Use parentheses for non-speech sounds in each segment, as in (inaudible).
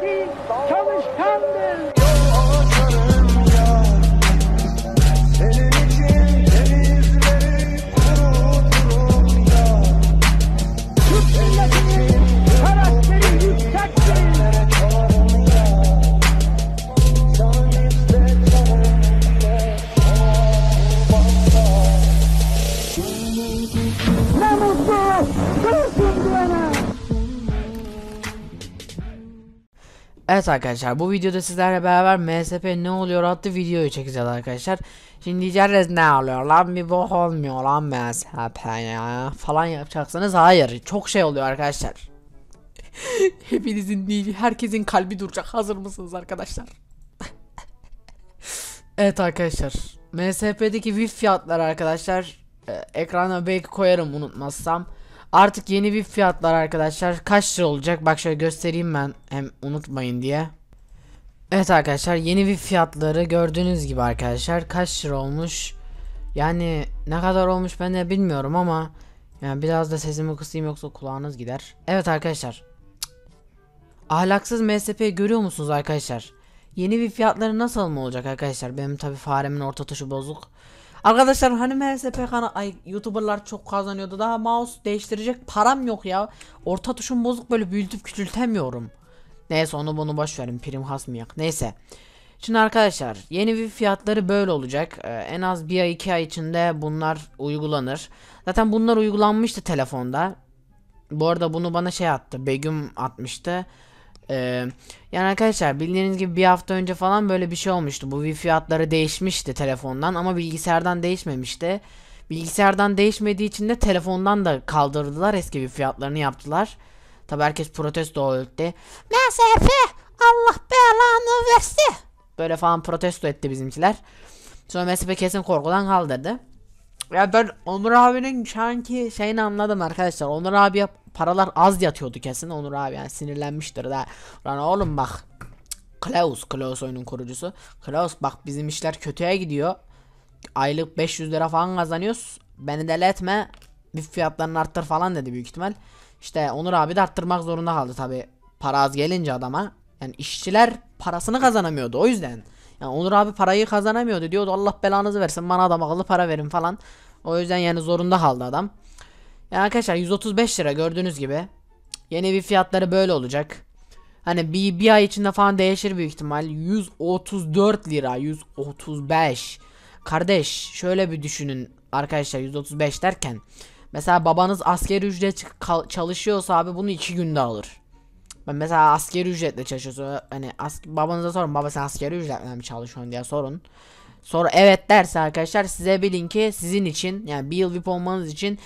Jackie Thomas Campbell. Evet arkadaşlar bu videoda sizlerle beraber MSP ne oluyor adlı videoyu çekeceğiz arkadaşlar. Şimdi diyeceğiz ne oluyor lan bir bok olmuyor lan MSP ya falan yapacaksınız. Hayır çok şey oluyor arkadaşlar. (laughs) Hepinizin değil herkesin kalbi duracak hazır mısınız arkadaşlar? (laughs) evet arkadaşlar MSP'deki VIP fiyatları arkadaşlar e, ekrana belki koyarım unutmazsam. Artık yeni VIP fiyatlar arkadaşlar kaç lira olacak bak şöyle göstereyim ben hem unutmayın diye. Evet arkadaşlar yeni VIP fiyatları gördüğünüz gibi arkadaşlar kaç lira olmuş. Yani ne kadar olmuş ben de bilmiyorum ama yani biraz da sesimi kısayım yoksa kulağınız gider. Evet arkadaşlar. Ahlaksız MSP görüyor musunuz arkadaşlar? Yeni VIP fiyatları nasıl mı olacak arkadaşlar? Benim tabi faremin orta tuşu bozuk. Arkadaşlar hani MSP kana ay YouTuber'lar çok kazanıyordu. Daha mouse değiştirecek param yok ya. Orta tuşum bozuk böyle büyütüp küçültemiyorum. Neyse onu bunu boş verin prim hasmayak. Neyse. Şimdi arkadaşlar yeni bir fiyatları böyle olacak. Ee, en az bir ay iki ay içinde bunlar uygulanır. Zaten bunlar uygulanmıştı telefonda. Bu arada bunu bana şey attı. Begüm atmıştı. Ee, yani arkadaşlar bildiğiniz gibi bir hafta önce falan böyle bir şey olmuştu. Bu fiyatları değişmişti telefondan ama bilgisayardan değişmemişti. Bilgisayardan değişmediği için de telefondan da kaldırdılar eski bir fiyatlarını yaptılar. Tabi herkes protesto etti. MSF Allah belanı versin. Böyle falan protesto etti bizimkiler. Sonra MSF kesin korkudan kaldırdı. Ya ben Onur abinin şanki şeyini anladım arkadaşlar. Onur abi paralar az yatıyordu kesin. Onur abi yani sinirlenmiştir da. Lan oğlum bak. Klaus, Klaus oyunun kurucusu. Klaus bak bizim işler kötüye gidiyor. Aylık 500 lira falan kazanıyoruz. Beni deli etme. Bir fiyatlarını arttır falan dedi büyük ihtimal. İşte Onur abi de arttırmak zorunda kaldı tabi. Para az gelince adama. Yani işçiler parasını kazanamıyordu o yüzden. Yani Onur abi parayı kazanamıyordu diyordu Allah belanızı versin bana adam akıllı para verin falan. O yüzden yani zorunda kaldı adam. Yani arkadaşlar 135 lira gördüğünüz gibi. Yeni bir fiyatları böyle olacak. Hani bir, bir ay içinde falan değişir büyük ihtimal. 134 lira 135. Kardeş şöyle bir düşünün arkadaşlar 135 derken. Mesela babanız askeri ücret çalışıyorsa abi bunu 2 günde alır. Ben mesela askeri ücretle çalışıyorsa hani as babanıza sorun baba sen askeri ücretle mi çalışıyorsun diye sorun. Sonra evet derse arkadaşlar size bilin ki sizin için yani bir yıl VIP olmanız için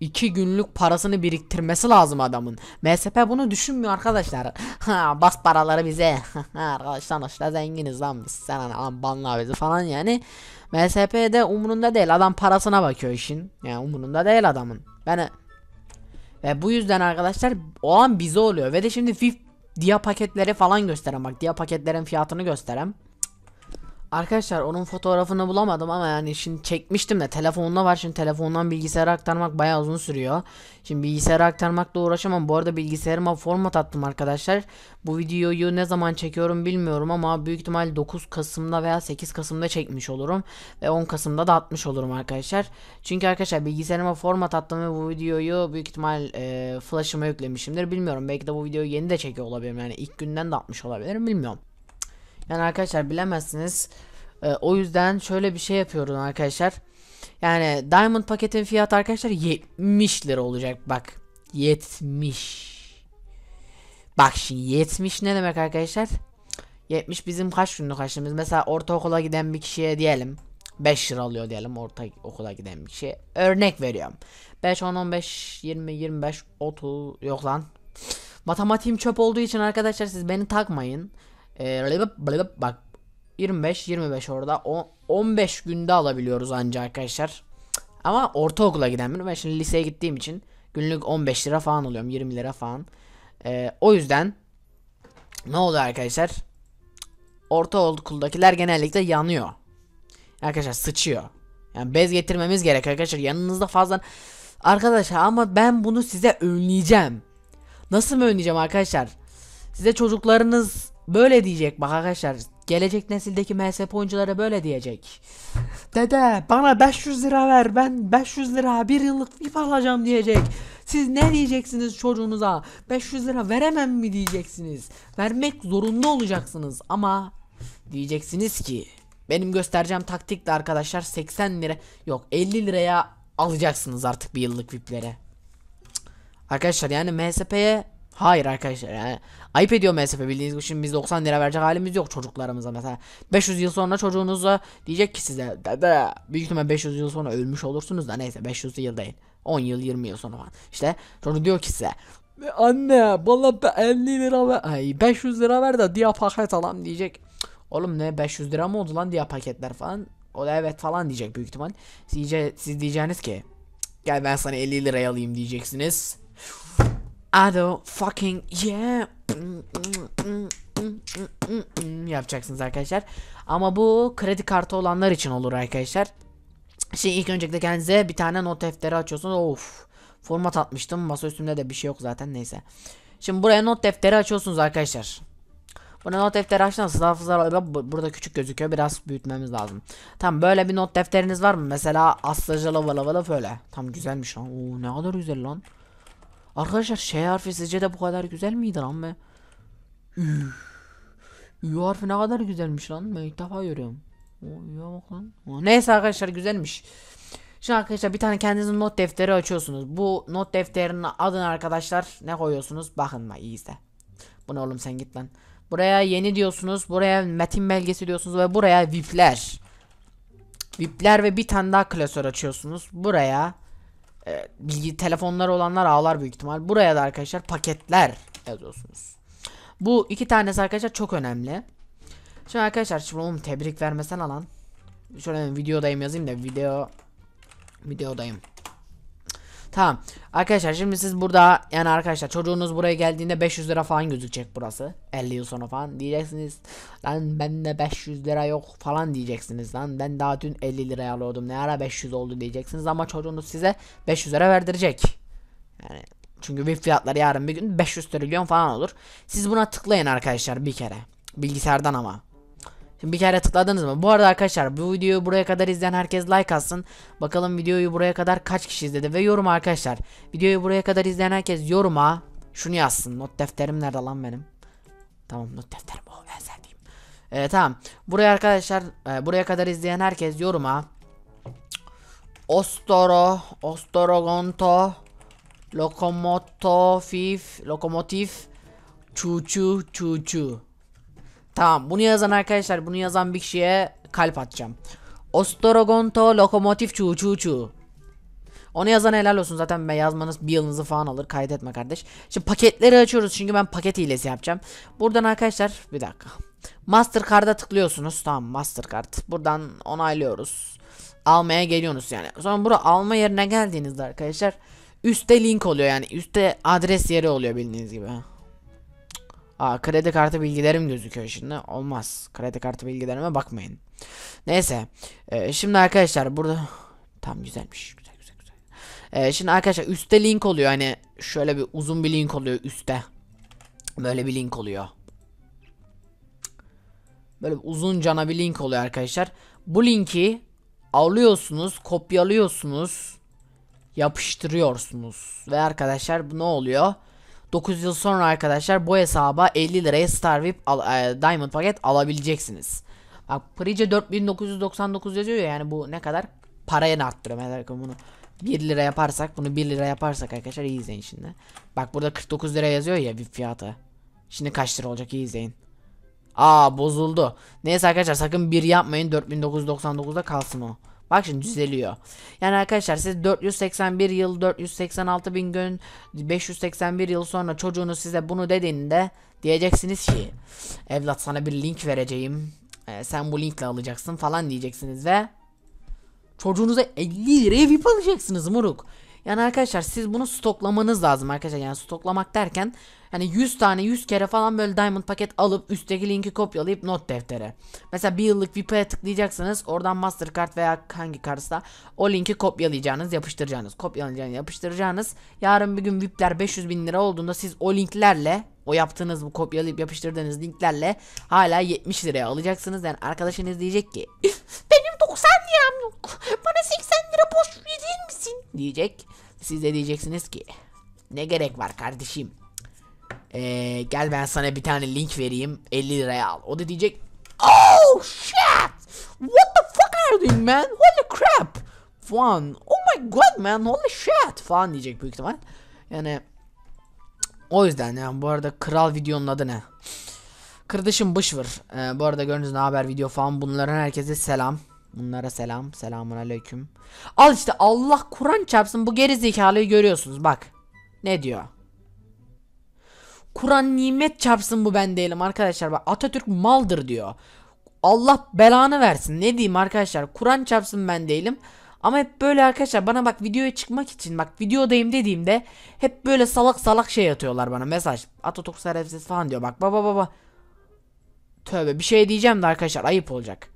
2 günlük parasını biriktirmesi lazım adamın. MSP bunu düşünmüyor arkadaşlar. (laughs) Bas paraları bize. (laughs) arkadaşlar işte zenginiz lan biz. Sen hani banla bizi falan yani. MSP de umurunda değil. Adam parasına bakıyor işin. Yani umurunda değil adamın. Ben ve bu yüzden arkadaşlar o an bize oluyor. Ve de şimdi VIP dia paketleri falan gösterem. Bak dia paketlerin fiyatını gösterem. Arkadaşlar onun fotoğrafını bulamadım ama yani şimdi çekmiştim de telefonda var şimdi telefondan bilgisayara aktarmak bayağı uzun sürüyor. Şimdi bilgisayara aktarmakla uğraşamam. Bu arada bilgisayarıma format attım arkadaşlar. Bu videoyu ne zaman çekiyorum bilmiyorum ama büyük ihtimal 9 Kasım'da veya 8 Kasım'da çekmiş olurum. Ve 10 Kasım'da da atmış olurum arkadaşlar. Çünkü arkadaşlar bilgisayarıma format attım ve bu videoyu büyük ihtimal e, flash'ıma yüklemişimdir. Bilmiyorum belki de bu videoyu yeni de çekiyor olabilirim. Yani ilk günden de atmış olabilirim bilmiyorum. Yani arkadaşlar bilemezsiniz. Ee, o yüzden şöyle bir şey yapıyorum arkadaşlar. Yani Diamond paketin fiyatı arkadaşlar 70 lira olacak bak. 70. Bak şimdi 70 ne demek arkadaşlar? 70 bizim kaç günlük harçlığımız. Mesela ortaokula giden bir kişiye diyelim 5 lira alıyor diyelim orta okula giden bir kişi. Örnek veriyorum. 5 10 15 20 25 30 yok lan. Matematiğim çöp olduğu için arkadaşlar siz beni takmayın. Ee, bak 25 25 orada 10, 15 günde alabiliyoruz ancak arkadaşlar. Ama ortaokula giden bir ben şimdi liseye gittiğim için günlük 15 lira falan alıyorum 20 lira falan. Ee, o yüzden ne oluyor arkadaşlar? Ortaokuldakiler genellikle yanıyor. Arkadaşlar sıçıyor. Yani bez getirmemiz gerek arkadaşlar. Yanınızda fazla Arkadaşlar ama ben bunu size önleyeceğim. Nasıl mı önleyeceğim arkadaşlar? Size çocuklarınız böyle diyecek bak arkadaşlar. Gelecek nesildeki MSP oyuncuları böyle diyecek. (laughs) Dede bana 500 lira ver ben 500 lira bir yıllık VIP alacağım diyecek. Siz ne diyeceksiniz çocuğunuza? 500 lira veremem mi diyeceksiniz? Vermek zorunda olacaksınız ama diyeceksiniz ki benim göstereceğim taktikle arkadaşlar 80 lira yok 50 liraya alacaksınız artık bir yıllık VIP'lere. Arkadaşlar yani MSP'ye hayır arkadaşlar yani ayıp ediyor MSP bildiğiniz gibi şimdi biz 90 lira verecek halimiz yok çocuklarımıza. Mesela 500 yıl sonra çocuğunuza diyecek ki size dede büyük ihtimal 500 yıl sonra ölmüş olursunuz da neyse 500 yıl değil 10 yıl 20 yıl sonra falan. İşte çocuk diyor ki size anne bana be- 50 lira ver ay 500 lira ver de diye paket alalım diyecek. Oğlum ne 500 lira mı oldu lan diye paketler falan? O da evet falan diyecek büyük ihtimal. Siz, diyece- siz diyeceğiniz ki "Cık, gel ben sana 50 liraya alayım diyeceksiniz Ado fucking yeah yapacaksınız arkadaşlar. Ama bu kredi kartı olanlar için olur arkadaşlar. Şimdi ilk öncelikle kendinize bir tane not defteri açıyorsunuz. Of. Format atmıştım. Masa üstünde de bir şey yok zaten neyse. Şimdi buraya not defteri açıyorsunuz arkadaşlar. Bunu not defteri açtığınızda hafızalar bu- burada küçük gözüküyor. Biraz büyütmemiz lazım. Tamam böyle bir not defteriniz var mı? Mesela Aslıcalı vala vala böyle. Tam güzelmiş lan. Oo ne kadar güzel lan. Arkadaşlar şey harfi sizce de bu kadar güzel miydi lan be? Üf. Ü harfi ne kadar güzelmiş lan. Ben ilk defa görüyorum. O bak lan. O, Neyse arkadaşlar güzelmiş. Şimdi arkadaşlar bir tane kendinizin not defteri açıyorsunuz. Bu not defterinin adını arkadaşlar ne koyuyorsunuz? Bakın bak iyi izle. Bu ne oğlum sen git lan. Buraya yeni diyorsunuz. Buraya metin belgesi diyorsunuz ve buraya VIP'ler. VIP'ler ve bir tane daha klasör açıyorsunuz. Buraya e, bilgi telefonları olanlar ağlar büyük ihtimal. Buraya da arkadaşlar paketler yazıyorsunuz. Bu iki tanesi arkadaşlar çok önemli. Şimdi arkadaşlar şimdi oğlum tebrik vermesen alan. Şöyle videodayım yazayım da video videodayım. Tamam. Arkadaşlar şimdi siz burada yani arkadaşlar çocuğunuz buraya geldiğinde 500 lira falan gözükecek burası. 50 yıl sonra falan diyeceksiniz. Lan bende 500 lira yok falan diyeceksiniz. Lan ben daha dün 50 liraya alıyordum. Ne ara 500 oldu diyeceksiniz ama çocuğunuz size 500 lira verdirecek. Yani çünkü bir fiyatları yarın bir gün 500 trilyon falan olur. Siz buna tıklayın arkadaşlar bir kere. Bilgisayardan ama. Şimdi bir kere tıkladınız mı? Bu arada arkadaşlar bu videoyu buraya kadar izleyen herkes like atsın. Bakalım videoyu buraya kadar kaç kişi izledi ve yorum arkadaşlar. Videoyu buraya kadar izleyen herkes yoruma şunu yazsın. Not defterim nerede lan benim? Tamam not defterim o en sevdiğim. Ee, tamam. Buraya arkadaşlar e, buraya kadar izleyen herkes yoruma Ostoro, Ostorogonto, Lokomotiv, Lokomotiv, Çuçu, Çuçu. Tamam bunu yazan arkadaşlar bunu yazan bir kişiye kalp atacağım. Ostorogonto lokomotif çu çu çu. Onu yazan helal olsun zaten ben yazmanız bir yılınızı falan alır kaydetme kardeş. Şimdi paketleri açıyoruz çünkü ben paket hilesi yapacağım. Buradan arkadaşlar bir dakika. Mastercard'a tıklıyorsunuz tamam Mastercard. Buradan onaylıyoruz. Almaya geliyorsunuz yani. Sonra burada alma yerine geldiğinizde arkadaşlar üstte link oluyor yani üstte adres yeri oluyor bildiğiniz gibi. Aa kredi kartı bilgilerim gözüküyor şimdi. Olmaz. Kredi kartı bilgilerime bakmayın. Neyse. Ee, şimdi arkadaşlar burada tam güzelmiş. Güzel güzel güzel. Ee, şimdi arkadaşlar üstte link oluyor. Hani şöyle bir uzun bir link oluyor üstte. Böyle bir link oluyor. Böyle uzun cana bir link oluyor arkadaşlar. Bu linki alıyorsunuz, kopyalıyorsunuz, yapıştırıyorsunuz. Ve arkadaşlar bu ne oluyor? 9 yıl sonra arkadaşlar bu hesaba 50 liraya Star VIP al, e, Diamond paket alabileceksiniz. Bak Price 4999 yazıyor ya yani bu ne kadar? Paraya ne arttırıyor mesela bunu 1 lira yaparsak bunu 1 lira yaparsak arkadaşlar iyi izleyin şimdi. Bak burada 49 lira yazıyor ya VIP fiyatı. Şimdi kaç lira olacak iyi izleyin. Aa bozuldu. Neyse arkadaşlar sakın bir yapmayın 4999'da kalsın o. Bak şimdi düzeliyor. Yani arkadaşlar siz 481 yıl 486 bin gün 581 yıl sonra çocuğunuz size bunu dediğinde diyeceksiniz ki evlat sana bir link vereceğim. Ee, sen bu linkle alacaksın falan diyeceksiniz ve çocuğunuza 50 liraya VIP alacaksınız moruk. Yani arkadaşlar siz bunu stoklamanız lazım arkadaşlar. Yani stoklamak derken yani 100 tane 100 kere falan böyle diamond paket alıp üstteki linki kopyalayıp not deftere. Mesela bir yıllık VIP'e tıklayacaksınız. Oradan Mastercard veya hangi kartsa o linki kopyalayacağınız, yapıştıracağınız, kopyalayacağınız, yapıştıracağınız. Yarın bir gün VIP'ler 500 bin lira olduğunda siz o linklerle o yaptığınız bu kopyalayıp yapıştırdığınız linklerle hala 70 liraya alacaksınız. Yani arkadaşınız diyecek ki benim 90 liram yok. Bana 80 lira boş verir misin? Diyecek. Siz de diyeceksiniz ki ne gerek var kardeşim? Ee, gel ben sana bir tane link vereyim 50 liraya al. O da diyecek Oh shit! What the fuck are you doing man? Holy crap! Falan. Oh my god man holy shit! Falan diyecek büyük ihtimal. Yani o yüzden yani bu arada kral videonun adı ne? Kırdışım Bışvır. Ee, bu arada gördüğünüz ne haber video falan bunların herkese selam. Bunlara selam. Selamun aleyküm. Al işte Allah Kur'an çarpsın bu geri zekalıyı görüyorsunuz bak. Ne diyor? Kur'an nimet çarpsın bu ben değilim arkadaşlar. Bak Atatürk maldır diyor. Allah belanı versin. Ne diyeyim arkadaşlar? Kur'an çarpsın ben değilim. Ama hep böyle arkadaşlar bana bak videoya çıkmak için bak videodayım dediğimde hep böyle salak salak şey atıyorlar bana mesaj. Atatürk şerefsiz falan diyor. Bak baba baba. Tövbe bir şey diyeceğim de arkadaşlar ayıp olacak.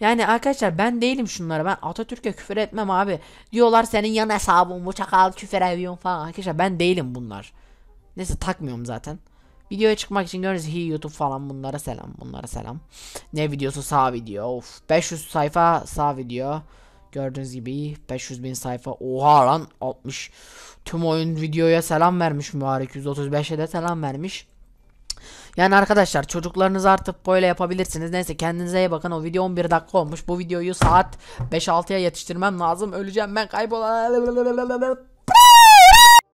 Yani arkadaşlar ben değilim şunlara ben Atatürk'e küfür etmem abi. Diyorlar senin yan hesabın bu çakal küfür ediyorsun falan. Arkadaşlar ben değilim bunlar. Neyse takmıyorum zaten. Videoya çıkmak için gördüğünüz hi YouTube falan bunlara selam bunlara selam. Ne videosu sağ video of 500 sayfa sağ video. Gördüğünüz gibi 500 bin sayfa oha lan 60 tüm oyun videoya selam vermiş mübarek 135'e de selam vermiş. Yani arkadaşlar çocuklarınızı artık böyle yapabilirsiniz. Neyse kendinize iyi bakın. O video 11 dakika olmuş. Bu videoyu saat 5-6'ya yetiştirmem lazım. Öleceğim ben kaybolan.